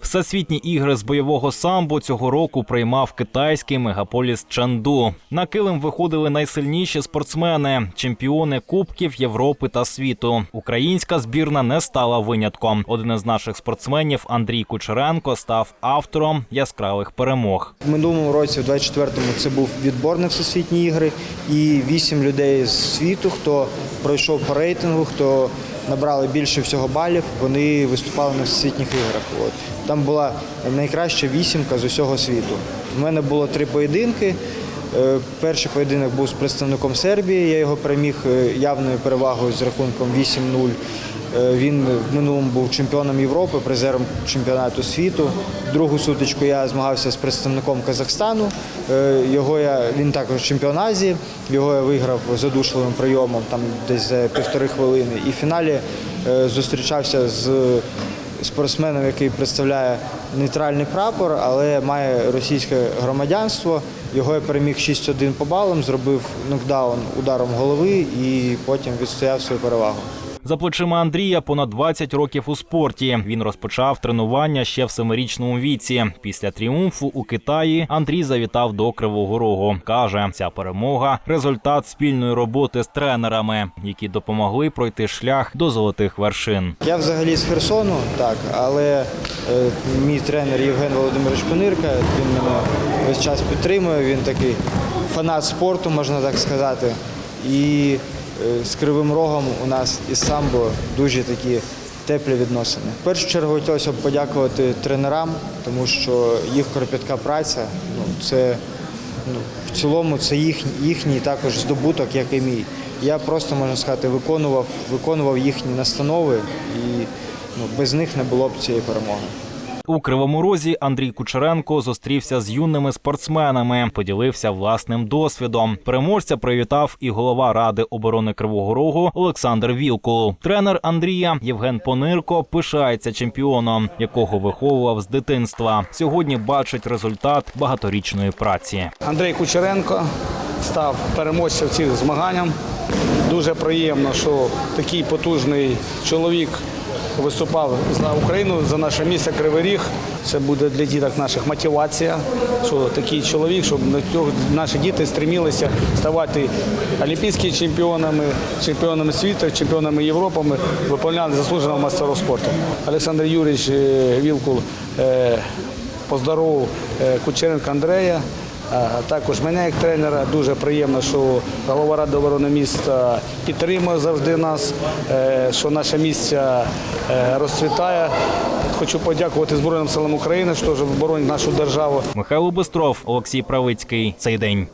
Всесвітні ігри з бойового самбо цього року приймав китайський мегаполіс Чанду. На килим виходили найсильніші спортсмени, чемпіони Кубків Європи та світу. Українська збірна не стала винятком. Один із наших спортсменів Андрій Кучеренко став автором яскравих перемог. В минулому році, в 24-му, це був відбор на всесвітні ігри, і вісім людей з світу, хто пройшов по рейтингу, хто набрали більше всього балів, вони виступали на всесвітніх іграх. От. Там була найкраща вісімка з усього світу. У мене було три поєдинки. Е, Перший поєдинок був з представником Сербії. Я його переміг е, явною перевагою з рахунком 8-0. Е, Він в минулому був чемпіоном Європи, призером чемпіонату світу. Другу сутичку я змагався з представником Казахстану. Його я, він також чемпіон Азії. Його я виграв задушливим прийомом там десь за півтори хвилини. І в фіналі зустрічався з спортсменом, який представляє нейтральний прапор, але має російське громадянство. Його я переміг 6-1 по балам, зробив нокдаун ударом голови і потім відстояв свою перевагу. За плечима Андрія понад 20 років у спорті. Він розпочав тренування ще в семирічному віці. Після тріумфу у Китаї Андрій завітав до Кривого Рогу. каже, ця перемога результат спільної роботи з тренерами, які допомогли пройти шлях до золотих вершин. Я взагалі з Херсону, так, але е, мій тренер Євген Володимирович Понирка, він мене весь час підтримує. Він такий фанат спорту, можна так сказати. І з Кривим Рогом у нас із самбо дуже такі теплі відносини. В першу чергу хотілося б подякувати тренерам, тому що їх кропітка праця ну, це ну, в цілому це їх, їхній також здобуток, як і мій. Я просто можна сказати, виконував, виконував їхні настанови, і ну, без них не було б цієї перемоги. У Кривому Розі Андрій Кучеренко зустрівся з юними спортсменами, поділився власним досвідом. Переможця привітав і голова ради оборони Кривого Рогу Олександр Вілкул. Тренер Андрія Євген Понирко пишається чемпіоном, якого виховував з дитинства. Сьогодні бачить результат багаторічної праці. Андрій Кучеренко став переможцем цих змагань. Дуже приємно, що такий потужний чоловік виступав за Україну, за наше місце Кривий Ріг. Це буде для діток наших мотивація, що такий чоловік, щоб наші діти стремилися ставати олімпійськими чемпіонами, чемпіонами світу, чемпіонами Європи, виповняли заслуженого майстера спорту. Олександр Юрійович е, Вілкул е, поздоровив е, Кучеренка Андрея. Також мене як тренера дуже приємно, що голова ради оборони міста підтримує завжди нас, е, що наше місце е, розцвітає. Хочу подякувати Збройним силам України, що боронять нашу державу. Михайло Бистров, Олексій Правицький. Цей день.